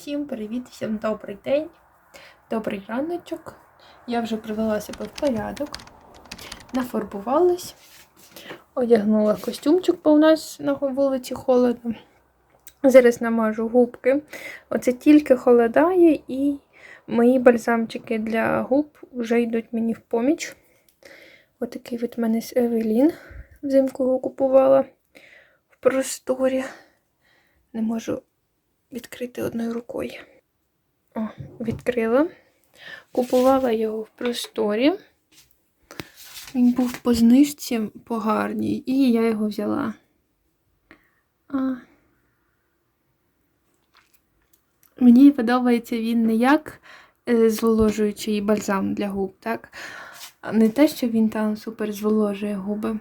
Всім привіт, всім добрий день, добрий раночок. Я вже привела себе в порядок, нафарбувалась, одягнула костюмчик, бо у нас на вулиці холодно. Зараз намажу губки. Оце тільки холодає, і мої бальзамчики для губ вже йдуть мені в поміч. Отакий от в мене з Евелін. Взимку його купувала в просторі. Не можу відкрити одною рукою. О, відкрила. Купувала його в просторі. Він був по знижці по гарній, і я його взяла. А. Мені подобається він не як е, зволожуючий бальзам для губ, так? Не те, що він там супер зволожує губи,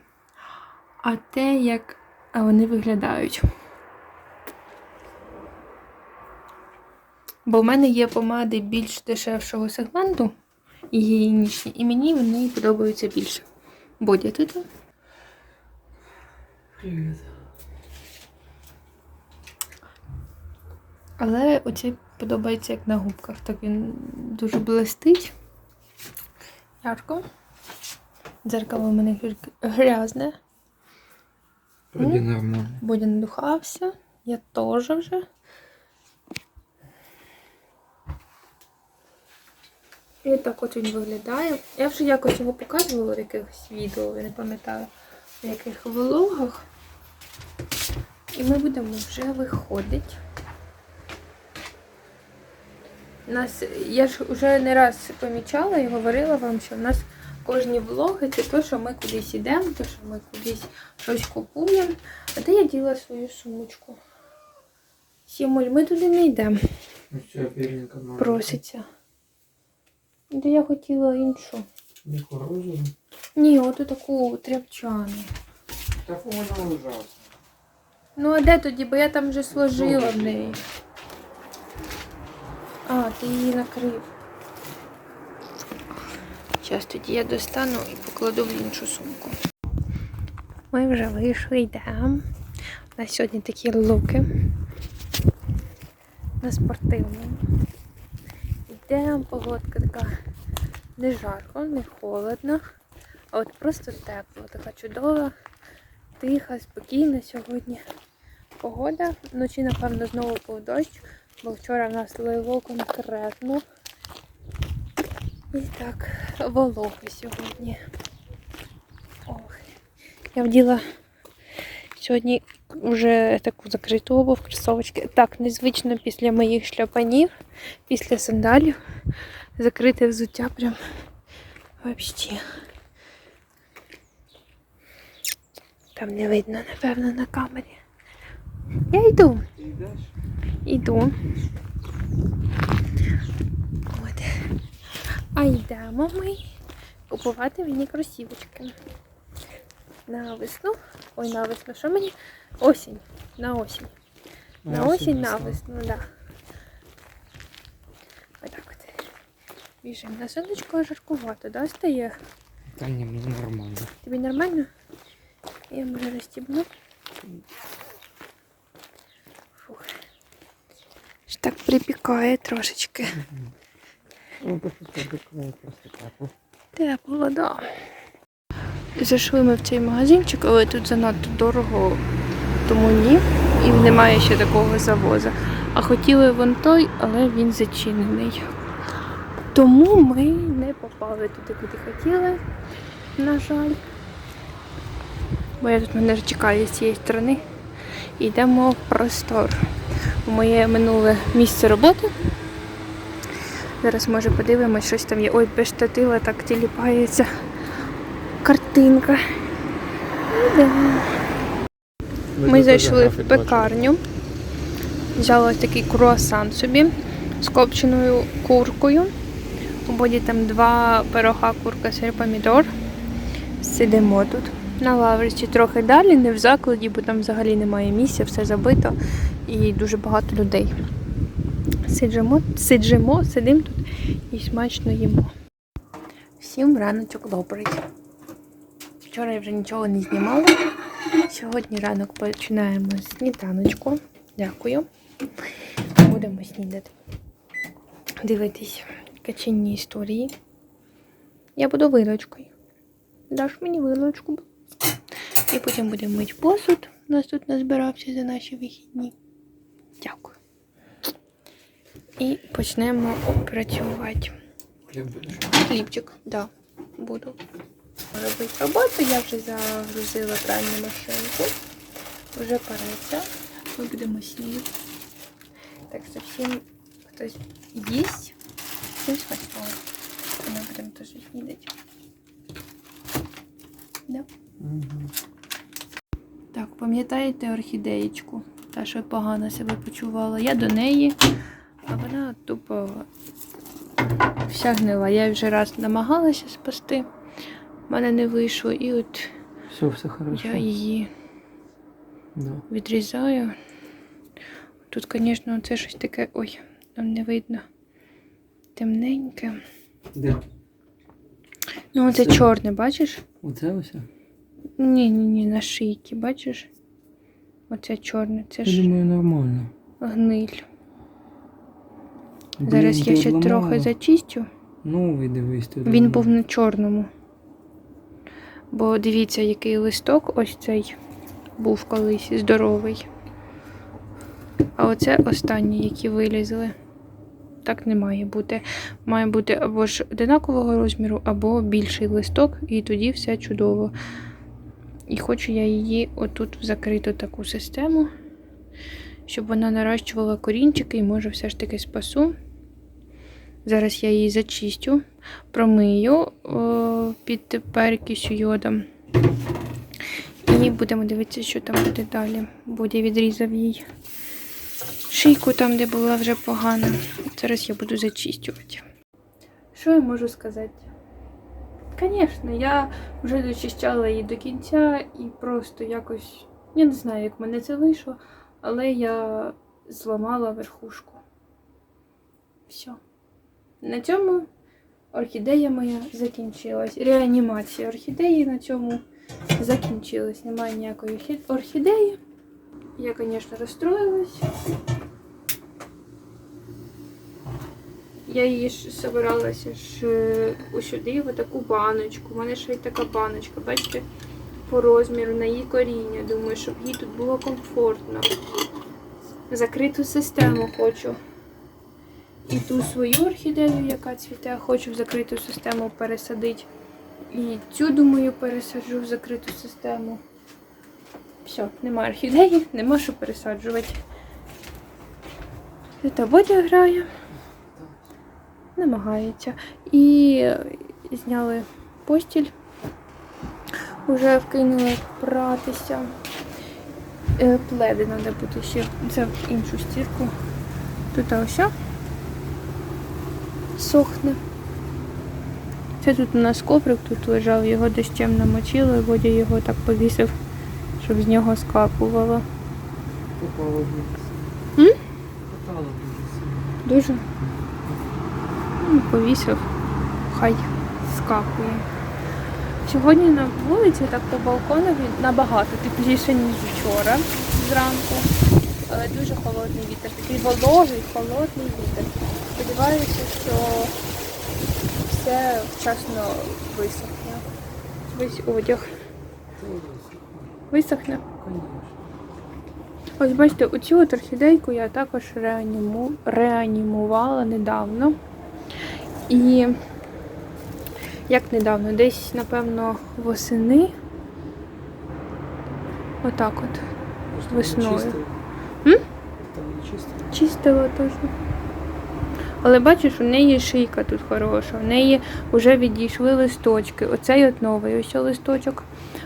а те, як вони виглядають. Бо в мене є помади більш дешевшого сегменту і гігієнічні, і мені вони подобаються більше. Бодя ти тут? Привіт. Але оцей подобається як на губках. Так він дуже блистить. Ярко. Дзеркало в мене грязне. Вроді нормально. Бодя надухався. Я теж вже. І так от він виглядає. Я вже якось його показувала в якихось відео, я не пам'ятаю, в яких влогах. І ми будемо вже виходити. Нас, я ж вже не раз помічала і говорила вам, що в нас кожні влоги це те, що ми кудись йдемо, те, що ми кудись щось купуємо. А де я діла свою сумочку? Сімуль, ми туди не йдемо. Ну. Проситься. Де я хотіла іншу. Яку розову? Ні, оту таку тряпчану. Так вона ужасна. Ну а де тоді? Бо я там вже сложила в неї. А, ти її накрив. Зараз тоді я достану і покладу в іншу сумку. Ми вже вийшли, йдемо. У нас сьогодні такі луки. На спортивному. Йдемо, погодка така не жарко, не холодно, а от просто тепло, така чудова, тиха, спокійна сьогодні. Погода. Вночі, напевно, знову був дощ, бо вчора в нас лило конкретно. І так, волого сьогодні. Ох. Я вділа сьогодні вже таку закриту обув, кросовочки. Так, незвично після моїх шляпанів, після сандалів. Закрите взуття прям вообще. Там не видно, напевно, на камері. Я йду. Іду. От. А йдемо ми купувати мені кросівочки. На весну. Ой, на весну. Що мені? Осінь. На осінь. На осінь, на весну, так. Да. Отак от. Біжимо. На сонечко жаркувато, да, стає? Та ні, мені нормально. Тобі нормально? Я може розстібну. Фух. Ж так припікає трошечки. Ну, тепло. Тепло, Зайшли ми в цей магазинчик, але тут занадто дорого, тому ні. І немає ще такого завозу. А хотіли вон той, але він зачинений. Тому ми не попали туди, куди хотіли, на жаль. Бо я тут мене чекаю з цієї сторони. Йдемо в простор. У моє минуле місце роботи. Зараз може подивимось, щось там є. Ой, без штатива так тіліпається картинка. Ми зайшли в пекарню. Взяла такий круасан собі з копченою куркою. У боді там два пирога, курка, сир, помідор. Сидимо тут. На лавриці трохи далі, не в закладі, бо там взагалі немає місця, все забито і дуже багато людей. Сиджимо, сиджимо, сидимо тут і смачно їмо. Всім раночок добрий. Вчора я вже нічого не знімала. Сьогодні ранок починаємо з сніданочку. Дякую. будемо снідати. Дивитись каченні історії. Я буду вилочкою. Даш мені вилочку. І потім будемо мити посуд. У нас тут назбирався за наші вихідні. Дякую. І почнемо працювати. Хліб будеш? Хлібчик, да, буду робити роботу. Я вже загрузила пральну машинку. Вже париться. Ми будемо снідати. Так що всім хтось їсть, всім смачного. Ми будемо теж снідати. Да? Угу. Так, пам'ятаєте орхідеєчку? Та, що погано себе почувала. Я до неї, а вона тупо вся гнила. Я вже раз намагалася спасти, в мене не вийшло, і от Все, все хорошо. я її Да. відрізаю. Тут, звісно, це щось таке. Ой, там не видно. Темненьке. Де? Ну, це чорне, бачиш? Оце ось? Ні, ні, ні, на шийці, бачиш? Оце чорне, це Я ж думаю, нормально. гниль. Блін, Зараз я ще обламала. трохи зачистю. Новий дивись тут. Він був на чорному. Бо дивіться, який листок ось цей був колись здоровий. А оце останні, які вилізли. Так не має бути. Має бути або ж одинакового розміру, або більший листок, і тоді все чудово. І хочу я її отут в закриту таку систему, щоб вона наращувала корінчики і може все ж таки спасу. Зараз я її зачистю, промию о, під перекисю йодом. І будемо дивитися, що там буде далі. Бодя відрізав їй шийку там, де була вже погана. Зараз я буду зачистювати. Що я можу сказати? Звісно, я вже дочищала її до кінця і просто якось. Я не знаю, як мене це вийшло, але я зламала верхушку. Все. На цьому орхідея моя закінчилась. Реанімація орхідеї на цьому закінчилась. Немає ніякої орхідеї. Я, звісно, розстроїлась. Я її ж собиралася ж е, ось в таку баночку. У мене ще й така баночка, бачите, по розміру на її коріння. Думаю, щоб їй тут було комфортно. Закриту систему хочу. І ту свою орхідею, яка цвіте, хочу в закриту систему пересадити. І цю, думаю, пересаджу в закриту систему. Все, нема орхідеї, нема що пересаджувати. Та Бодя грає. Намагається. І е, зняли постіль. Уже вкинули пратися. Е, Пледи треба буде ще. Це в іншу стірку. Тут ось сохне. Це тут у нас коврик тут лежав, його дощем намочили, Водя його так повісив, щоб з нього скапувало. Попало дуже. Попало дуже сильно. Дуже. Ну, повісив, хай скапує. Сьогодні на вулиці так по балкону набагато тепліше, ніж вчора зранку. Але дуже холодний вітер, такий вологий, холодний вітер. Сподіваюся, що все вчасно висохне. Весь одяг висохне. Ось бачите, оцю от орхідейку я також реаніму... реанімувала недавно. І як недавно, десь, напевно, восени. Отак от. Весною. чистили. М? Чистила теж. Але бачиш, у неї шийка тут хороша, в неї вже відійшли листочки. Оцей от новий ось листочок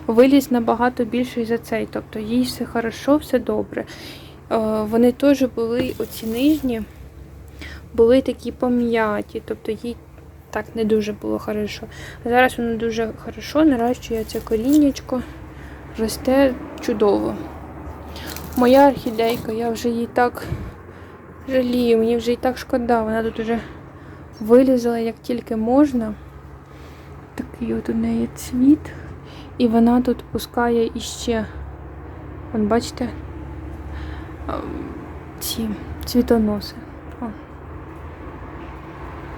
виліз набагато більший за цей. Тобто їй все хорошо, все добре. Е, Вони теж були оці нижні, були такі пом'яті, тобто їй так не дуже було хорошо. Зараз воно дуже хорошо, наращує це коріннячко, росте чудово. Моя орхідейка, я вже її так Жалію, мені вже і так шкода, вона тут уже вилізала як тільки можна. Такий от у неї цвіт. І вона тут пускає іще, От бачите, ем, ці цвітоноси. О.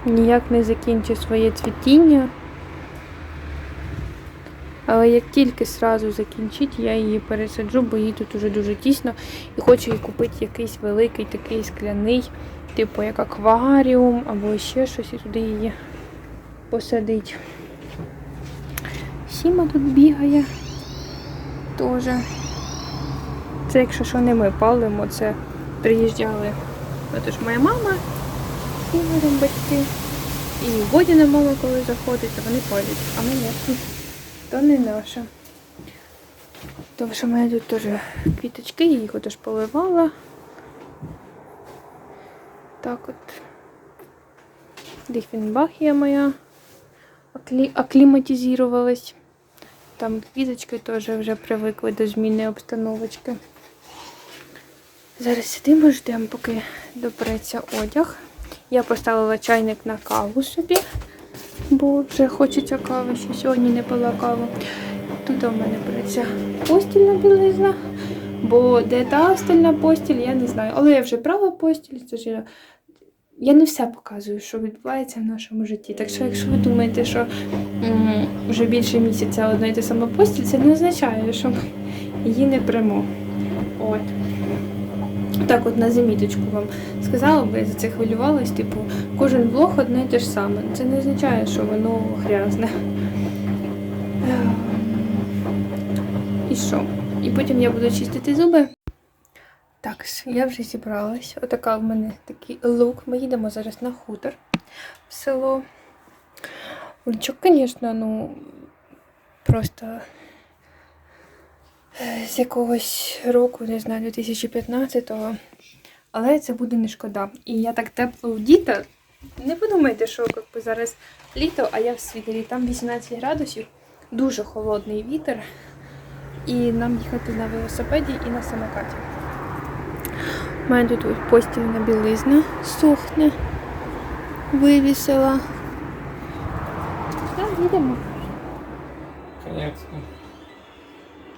Ніяк не закінчує своє цвітіння. Але як тільки сразу закінчить, я її пересаджу, бо їй тут уже дуже тісно. І хочу їй купити якийсь великий такий скляний, типу як акваріум або ще щось, і туди її посадить. Сіма тут бігає теж. Це якщо що не ми палимо, це приїжджали. Отож моя мама, Сімером батьки. І Водіна мама, коли заходить, то вони палять. А ми ні. То не наша. Тому що в мене тут теж квіточки, я їх отож поливала. Так от. Дифінбахія моя аклі... акліматизувалась. Там квіточки теж вже привикли до зміни обстановочки. Зараз сидимо, ждемо, поки допреться одяг. Я поставила чайник на каву собі, бо вже хочеться кави, ще сьогодні не пила каву. Тут у мене береться постільна білизна, бо де та остальна постіль, я не знаю. Але я вже брала постіль, це ж я я не все показую, що відбувається в нашому житті. Так що, якщо ви думаєте, що м, вже більше місяця одна і та сама постіль, це не означає, що ми її не прямо. От. Так, от на заміточку вам сказала, бо я за це хвилювалась. Типу, кожен блог одне і те ж саме. Це не означає, що воно грязне. Ем, І що? І потім я буду чистити зуби. Так, я вже зібралась. Отака в мене такий лук. Ми їдемо зараз на хутор в село. Лучок, звісно, ну просто е, з якогось року, не знаю, 2015-го. Але це буде не шкода. І я так тепло вдіта. Не подумайте, що як би, зараз літо, а я в світері. Там 18 градусів, дуже холодний вітер. І нам їхати на велосипеді і на самокаті. У мене тут постільна білизна сохне. Вивісила. Так, їдемо. Конецько.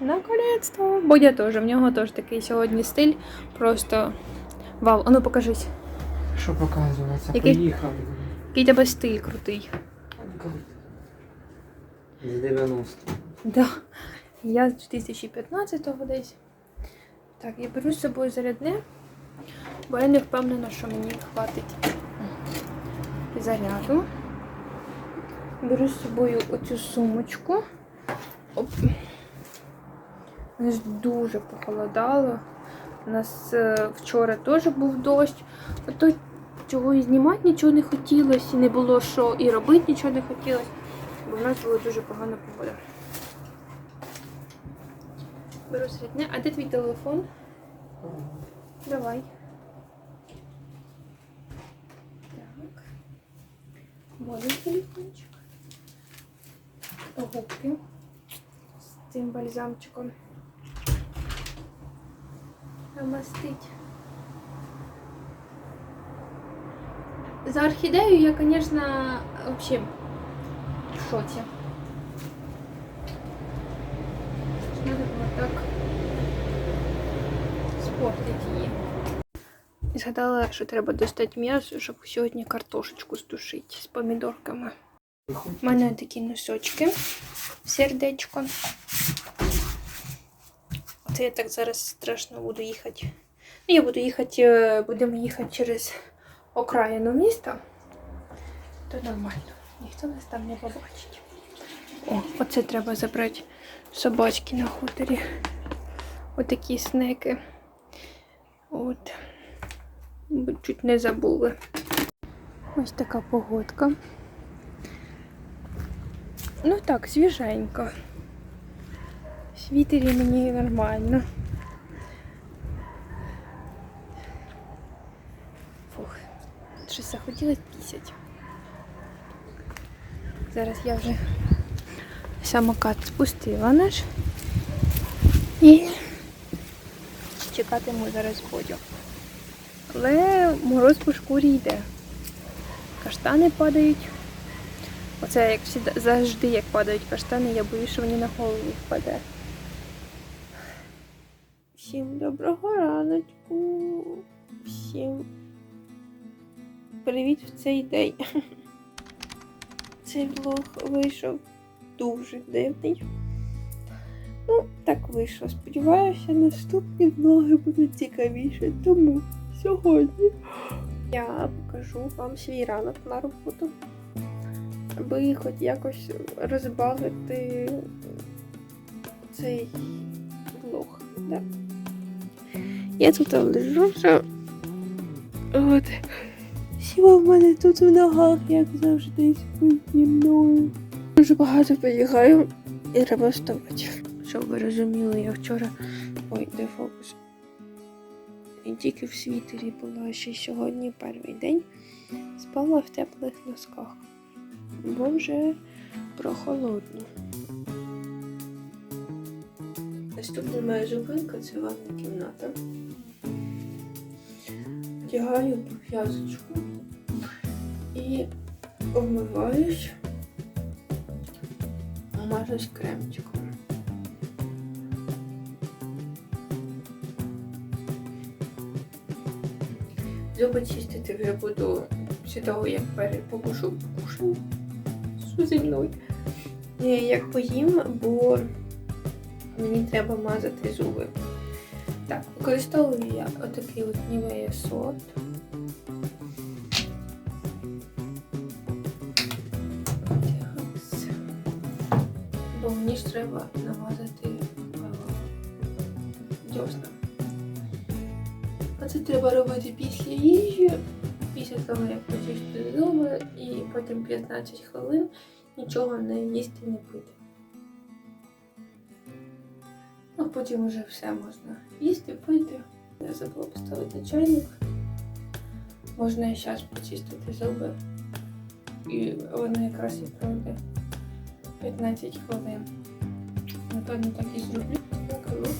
Наконець-то. Бодя теж. В нього теж такий сьогодні стиль. Просто вау. Ану покажись. Що показується? Який? Поїхали. Який тебе стиль крутий. З 90. Да. Я з 2015-го десь. Так, я беру з собою зарядне, бо я не впевнена, що мені хватить заряду. Беру з собою оцю сумочку. Оп. Ж дуже похолодало. У нас е, вчора теж був дощ. Ото чого і знімати нічого не хотілося, і не було що і робити нічого не хотілося, бо в нас була дуже погана погода. Беру середне. А де твій телефон? Давай. Так. Водий телефончик. Губки з цим бальзамчиком. Намастить. За орхідею я, звісно, взагалі в шоці. Надо було так спортити її. І згадала, що треба достати м'ясо, щоб сьогодні картошечку стушити з помідорками. У мене такі носочки в сердечко. Оце я так зараз страшно буду їхати. Ну, я буду їхати, е, будемо їхати через окраїну міста. То нормально. Ніхто нас там не побачить. О, оце треба забрати собачки на хуторі. Отакі снеки. От. Чуть не забули. Ось така погодка. Ну так, свіженько. В світері мені нормально. Фух, щось захотілося пісять. Зараз я вже самокат спустила наш. І чекатиму зараз Бодю. Але мороз по шкурі йде. Каштани падають. Оце як завжди, як падають каштани, я боюсь, що вони на голову впаде. Всім доброго раночку. Всім привіт в цей день. Цей влог вийшов дуже дивний. Ну, так вийшло. Сподіваюся, наступні влоги будуть цікавіші, тому сьогодні я покажу вам свій ранок на роботу. Аби хоч якось розбавити цей влог. Да. Я тут лежу вже. От. Сіла в мене тут в ногах, як завжди, зі мною. Дуже багато побігаю і треба вставати. Щоб ви розуміли, я вчора. Ой, де фокус. І тільки в світері була ще сьогодні перший день. Спала в теплих носках. Бо вже прохолодно. Наступна моя зупинка це ванна кімната. Вдягаю пов'язочку і обмиваюсь, мажусь кремчиком. Зуби чистити вже буду після того, як покушу, покушу зі мною. Як поїм, бо мені треба мазати зуби. Так, використовую я отакий от Nivea сот. Бо мені ж треба намазати е, дьосна. А це треба робити після їжі, після того, як почистити зуби, і потім 15 хвилин нічого не їсти, не пити. А потім вже все можна їсти, пити. Я забула поставити чайник. Можна і зараз почистити зуби. І воно якраз і пройде 15 хвилин. Напевно, так і зроблю. От.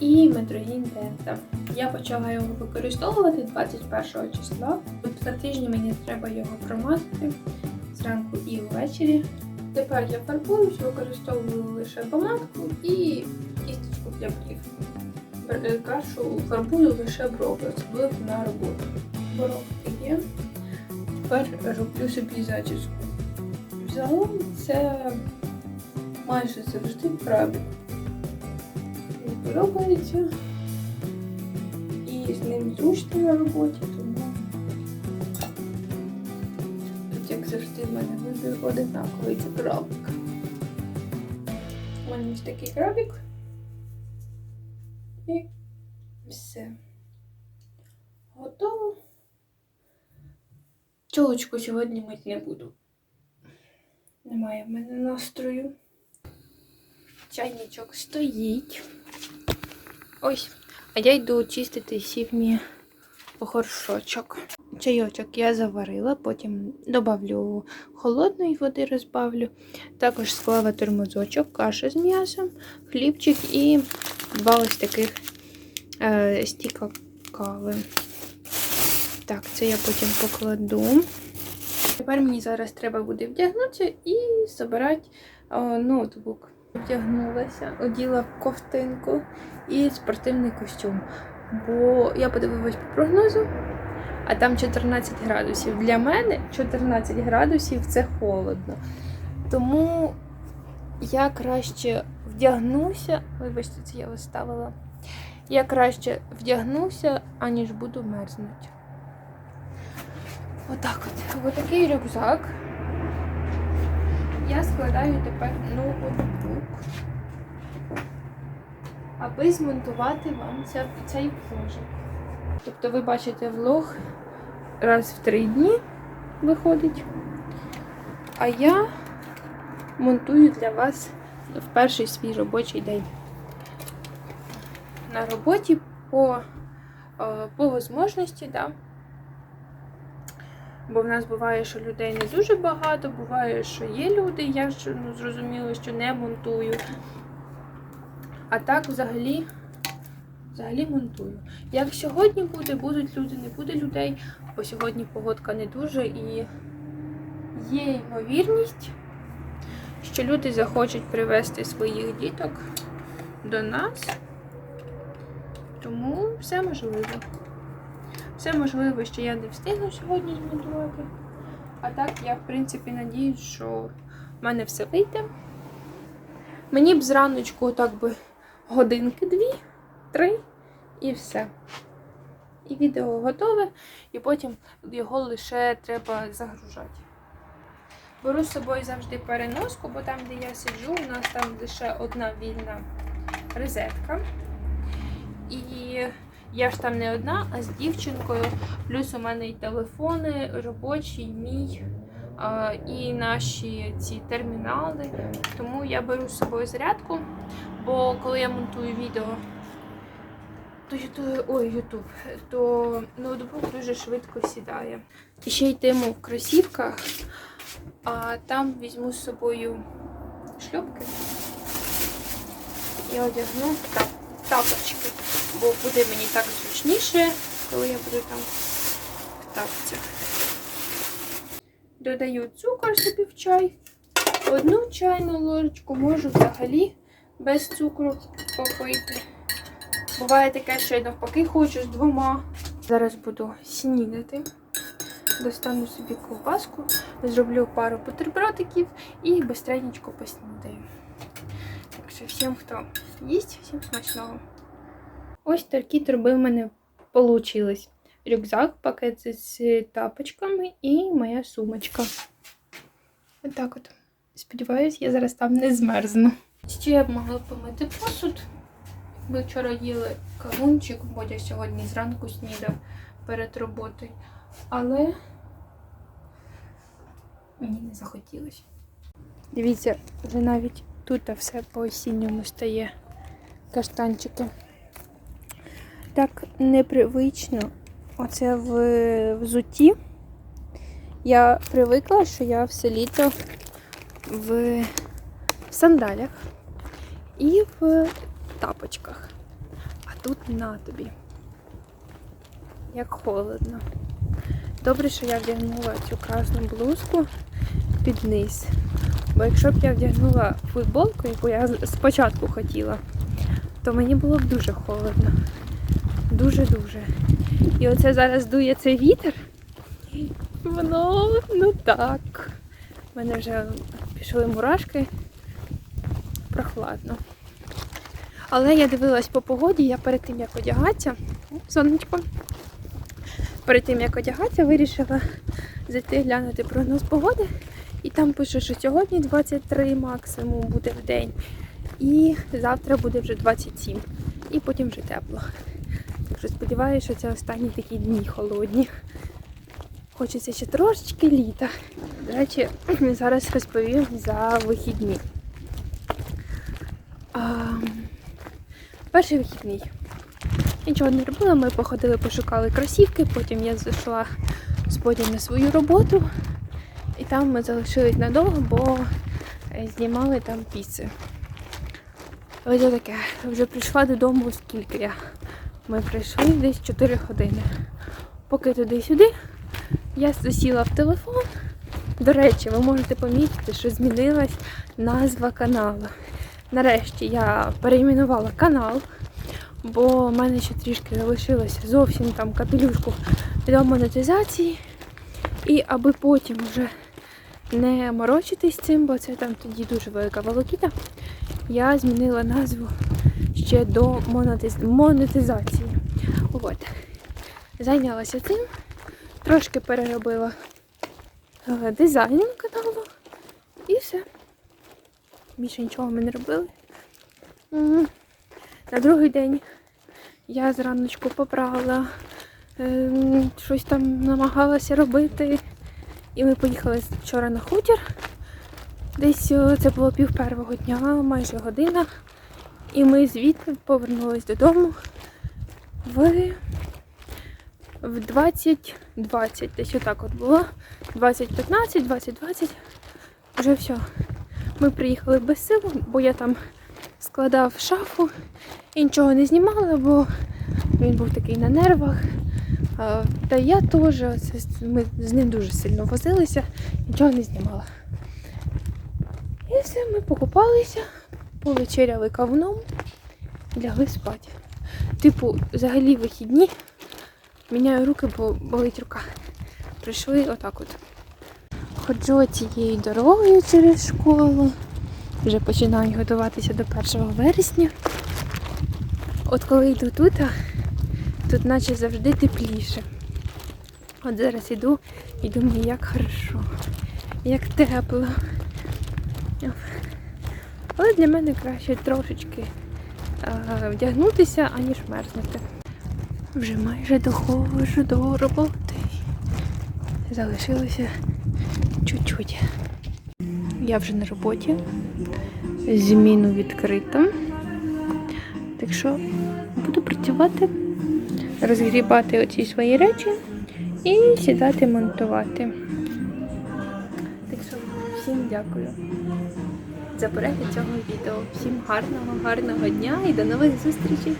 І метрогін дента. Я почала його використовувати 21 числа. За тиждень мені треба його промазати зранку і ввечері. Тепер я фарбуюсь, використовую лише помадку і кісточку для брів. Бр- е, Кашу фарбую лише брови, особливо на роботу. Боровки є. Тепер роблю собі зачіску. Взагалом це майже завжди крабик. Мені подобається. І з ним зручно на роботі, в мене вибір одинаковий це крабик. У мене ось такий крабик. І все. Готово. Чолочку сьогодні мити не буду. Немає в мене настрою. Чайничок стоїть. Ось. А я йду чистити сівмі горшочок. Чайочок я заварила, потім додавлю холодної води, розбавлю. Також склала тормозочок, каша з м'ясом, хлібчик і два ось таких е, стіка кави. Так, це я потім покладу. Тепер мені зараз треба буде вдягнутися і забирати е, ноутбук. Вдягнулася, оділа ковтинку і спортивний костюм. Бо я подивилась по прогнозу, а там 14 градусів. Для мене 14 градусів це холодно. Тому я краще вдягнуся. Вибачте, це я виставила. Я краще вдягнуся, аніж буду мерзнути. Отак от. Отакий рюкзак. Я складаю тепер ноутбук, аби змонтувати вам цей вложик. Тобто ви бачите влог раз в три дні виходить. А я монтую для вас в перший свій робочий день. На роботі по, е, по можливості, да. Бо в нас буває, що людей не дуже багато, буває, що є люди, я ну, зрозуміло, що не монтую. А так взагалі, взагалі монтую. Як сьогодні буде, будуть люди, не буде людей, бо сьогодні погодка не дуже і є ймовірність, що люди захочуть привезти своїх діток до нас. Тому все можливо. Все можливо, що я не встигну сьогодні змонтувати. А так я, в принципі, надіюсь, що в мене все вийде. Мені б зраночку так би годинки дві, три і все. І відео готове, і потім його лише треба загружати. Беру з собою завжди переноску, бо там, де я сиджу, у нас там лише одна вільна розетка. І я ж там не одна, а з дівчинкою. Плюс у мене і телефони, робочий, мій, і наші ці термінали. Тому я беру з собою зарядку, бо коли я монтую відео, то ютуб, ой, ютуб, то ноутбук дуже швидко сідає. І ще йтиму в кросівках, а там візьму з собою шльопки і одягну та- тапочки, бо буде мені так зручніше, коли я буду там в тапцях. Додаю цукор собі в чай, одну чайну ложечку, можу взагалі без цукру попити. Буває таке, що я навпаки хочу з двома. Зараз буду снідати. Достану собі ковбаску, зроблю пару бутербродиків і бистренько поснідаю. Так що всім, хто їсть, всім смачного. Ось такі труби в мене получились. Рюкзак, пакет з тапочками і моя сумочка. Отак от. Сподіваюсь, я зараз там не змерзну. Ще я б могла помити посуд. Ми вчора їли кавунчик, Бодя сьогодні зранку снідав перед роботою. Але мені не захотілося. Дивіться, вже навіть тут все по осінньому стає каштанчики. Так непривично. Оце в взутті. Я привикла, що я все літо в сандалях і в тапочках. А тут на тобі. Як холодно. Добре, що я вдягнула цю красну блузку під низ. Бо якщо б я вдягнула футболку, яку я спочатку хотіла, то мені було б дуже холодно. Дуже-дуже. І оце зараз дує цей вітер. Воно ну так. У мене вже пішли мурашки. Прохладно. Але я дивилась по погоді, я перед тим як одягатися, сонечко, перед тим як одягатися, вирішила зайти глянути прогноз погоди. І там пише, що сьогодні 23 максимум буде в день. І завтра буде вже 27. І потім вже тепло. Так що сподіваюся, що це останні такі дні холодні. Хочеться ще трошечки літа. До речі, зараз розповім за вихідні. А, перший вихідний. Нічого не робила, ми походили, пошукали кросівки, потім я зайшла з Бодю на свою роботу. І там ми залишились надовго, бо е, знімали там піци. Ось таке. Вже прийшла додому скільки я. Ми прийшли десь 4 години. Поки туди-сюди, я засіла в телефон. До речі, ви можете помітити, що змінилась назва каналу. Нарешті я перейменувала канал, бо в мене ще трішки залишилося зовсім там капелюшку до монетизації. І аби потім вже не морочитись цим, бо це там тоді дуже велика волокіта, я змінила назву ще до монетиз- монетизації. От. Зайнялася цим, трошки переробила е, дизайн каналу і все. Більше нічого ми не робили. На другий день я зраночку поправила, ем, щось там намагалася робити. І ми поїхали вчора на хутір. Десь це було пів первого дня, майже година. І ми звідти повернулись додому в, в 20.20. Десь отак от було. 20.15, 20.20. Вже все. Ми приїхали без сил, бо я там складав шафу і нічого не знімала, бо він був такий на нервах. Та я теж, ми з ним дуже сильно возилися, нічого не знімала. І все, ми покупалися, повечеряли кавуном і лягли спати. Типу, взагалі вихідні Міняю руки, бо болить рука. Прийшли отак от. Ходжу цією дорогою через школу. Вже починаю готуватися до 1 вересня. От коли йду тут, тут наче завжди тепліше. От зараз іду і думаю, як хорошо, як тепло. Але для мене краще трошечки е, вдягнутися, аніж мерзнути. Вже майже доходжу до роботи. Залишилося чуть-чуть. Я вже на роботі. Зміну відкрита. Так що буду працювати, розгрібати оці свої речі і сідати монтувати. Так що всім дякую за перегляд цього відео. Всім гарного, гарного дня і до нових зустрічей!